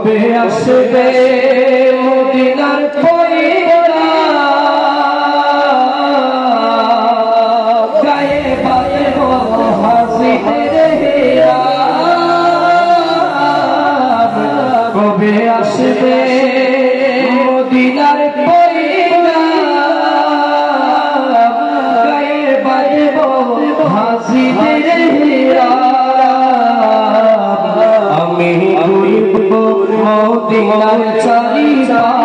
কবে আসবে মদিনার কবে আসবে মদিনার পয়লা গায়ে বাজে হাসিনের হেরা মদিনার চারিপাশ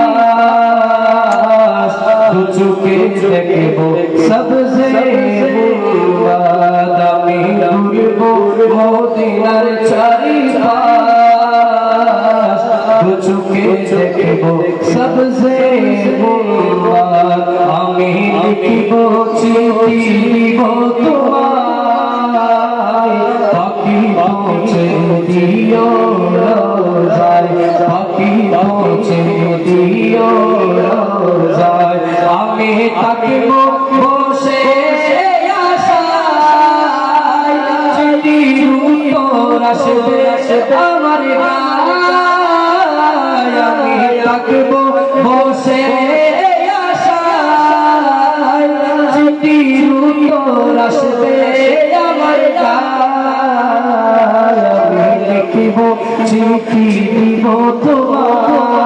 চোখে দেখব সবসে আমি ঘুরব মদিনার চারিপাশ চোখে দেখব সবসে আমি লিখিব চিঠি দিব তোমায় পাখি পৌঁছে দিও পাখি পৌঁছে দিও রোজায় আমি থাকিব বসে আশায় যদি উত্তর আসবে আমার আমি চিঠি দিব তোমায়।